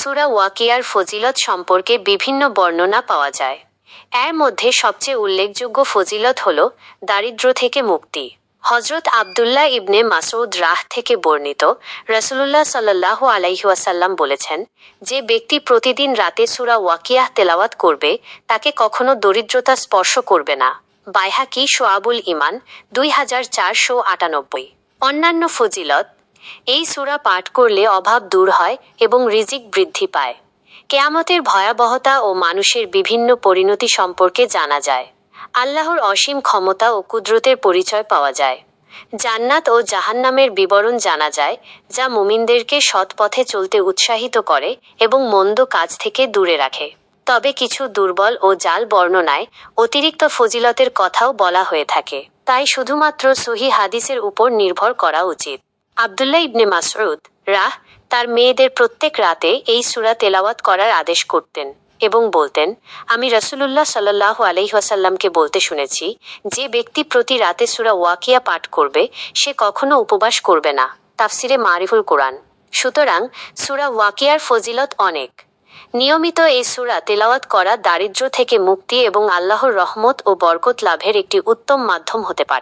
সুরা ওয়াকিয়ার ফজিলত সম্পর্কে বিভিন্ন বর্ণনা পাওয়া যায়। এর মধ্যে সবচেয়ে উল্লেখযোগ্য ফজিলত হল দারিদ্র থেকে মুক্তি। হজরত আবদুল্লাহ ইবনে মাসউদ রাহ থেকে বর্ণিত রসুল্লাহ সাল্লাহ আলাইহাসাল্লাম বলেছেন, যে ব্যক্তি প্রতিদিন রাতে সুরা ওয়াকিয়াহ তেলাওয়াত করবে, তাকে কখনো দরিদ্রতা স্পর্শ করবে না। বাইহাকি সোয়াবুল ইমান দুই হাজার চারশো আটানব্বই। অন্যান্য ফজিলত এই সূরা পাঠ করলে অভাব দূর হয় এবং রিজিক বৃদ্ধি পায়। কেয়ামতের ভয়াবহতা ও মানুষের বিভিন্ন পরিণতি সম্পর্কে জানা যায়। আল্লাহর অসীম ক্ষমতা ও কুদরতের পরিচয় পাওয়া যায়। জান্নাত ও জাহান্নামের বিবরণ জানা যায়, যা মুমিনদেরকে সৎ পথে চলতে উৎসাহিত করে এবং মন্দ কাজ থেকে দূরে রাখে। তবে কিছু দুর্বল ও জাল বর্ণনায় অতিরিক্ত ফজিলতের কথাও বলা হয়ে থাকে। তাই শুধুমাত্র সহি হাদিসের উপর নির্ভর করা উচিত। আবদুল্লাহ ইবনে মাসরুদ রাহ, তার মেয়েদের প্রত্যেক রাতে এই সুরা তেলাওয়াত করার আদেশ করতেন এবং বলতেন, আমি রসুলুল্লাহ সাল্লাহ আলহিহাসাল্লামকে বলতে শুনেছি, যে ব্যক্তি প্রতি রাতে সুরা ওয়াকিয়া পাঠ করবে, সে কখনো উপবাস করবে না। তাফসিরে মারিফুল কোরআন। সুতরাং সুরা ওয়াকিয়ার ফজিলত অনেক। নিয়মিত এই সুরা তেলাওয়াত করা দারিদ্র্য থেকে মুক্তি এবং আল্লাহর রহমত ও বরকত লাভের একটি উত্তম মাধ্যম হতে পারে।